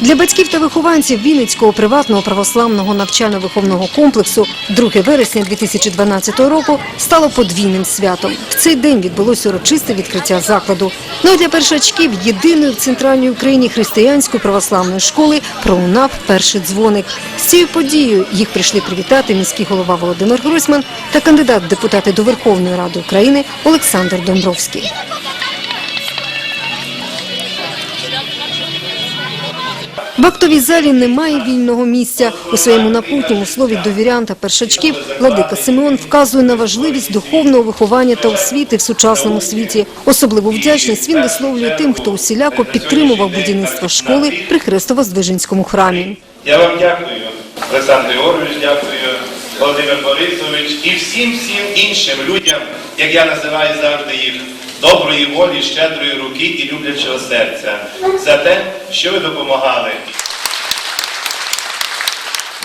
Для батьків та вихованців Вінницького приватного православного навчально-виховного комплексу 2 вересня 2012 року стало подвійним святом. В цей день відбулося урочисте відкриття закладу. Ну а для першачків єдиної в центральній Україні християнської православної школи пролунав перший дзвоник. З цією подією їх прийшли привітати міський голова Володимир Гройсман та кандидат депутати до Верховної Ради України Олександр Домбровський. В актовій залі немає вільного місця. У своєму напутньому слові до вірян та першачків Владика Симеон вказує на важливість духовного виховання та освіти в сучасному світі. Особливу вдячність він висловлює тим, хто усіляко підтримував будівництво школи при Хрестово-Здвиженському храмі. Я вам дякую, Олександр Георгійович, дякую, Володимир Борисович і всім всім іншим людям, як я називаю завжди їх, доброї волі, щедрої руки і люблячого серця за те, що ви допомагали.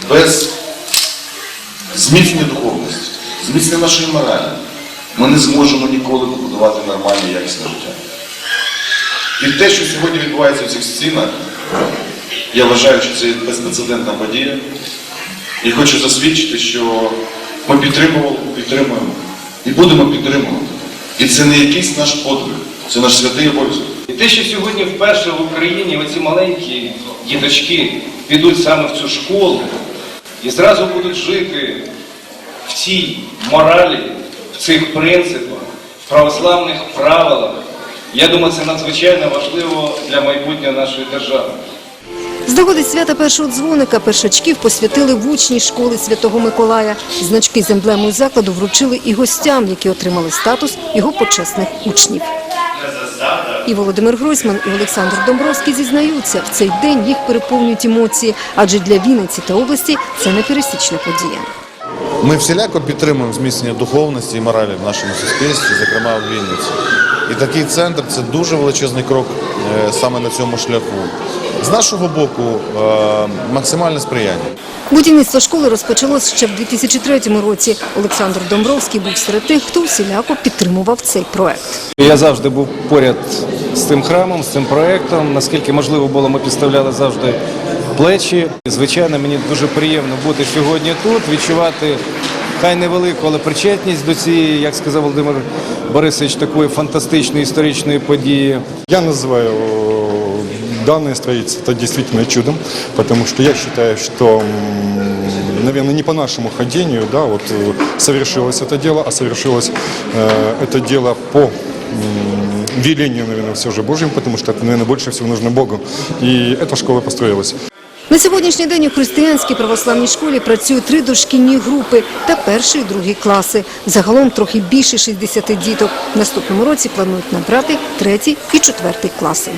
без зміцнення духовності, зміцнення нашої моралі, ми не зможемо ніколи побудувати нормальне якісне життя. І те, що сьогодні відбувається в цих стінах, я вважаю, що це безпрецедентна подія. І хочу засвідчити, що ми підтримували, підтримуємо і будемо підтримувати. І це не якийсь наш подвиг, це наш святий обов'язок. І те, що сьогодні вперше в Україні оці маленькі діточки підуть саме в цю школу і зразу будуть жити в цій моралі, в цих принципах, в православних правилах, я думаю, це надзвичайно важливо для майбутнього нашої держави. З нагоди свята першого дзвоника першачків посвятили в учні школи Святого Миколая. Значки з емблемою закладу вручили і гостям, які отримали статус його почесних учнів. І Володимир Гройсман, і Олександр Домбровський зізнаються, в цей день їх переповнюють емоції, адже для Вінниці та області це непересічна подія. Ми всіляко підтримуємо зміцнення духовності і моралі в нашому суспільстві, зокрема в Вінниці. І такий центр це дуже величезний крок е, саме на цьому шляху. З нашого боку е, максимальне сприяння. Будівництво школи розпочалось ще в 2003 році. Олександр Домбровський був серед тих, хто всіляко підтримував цей проект. Я завжди був поряд з цим храмом, з цим проєктом. Наскільки можливо було, ми підставляли завжди плечі. І, Звичайно, мені дуже приємно бути сьогодні тут, відчувати хай невелику, але причетність до цієї, як сказав Володимир Борисович, такої фантастичної історичної події. Я называю э, данное строительство действительно чудом, потому что я считаю, что, м, наверное, не по нашему ходению, да, вот э, совершилось это дело, а совершилось э, это дело по м, велению, наверное, все же Божьим, потому что это, наверное, больше всего нужно Богу. И эта школа построилась. На сьогоднішній день у християнській православній школі працюють три дошкільні групи та перший і другий класи. Загалом трохи більше 60 діток. В наступному році планують набрати третій і четвертий класи.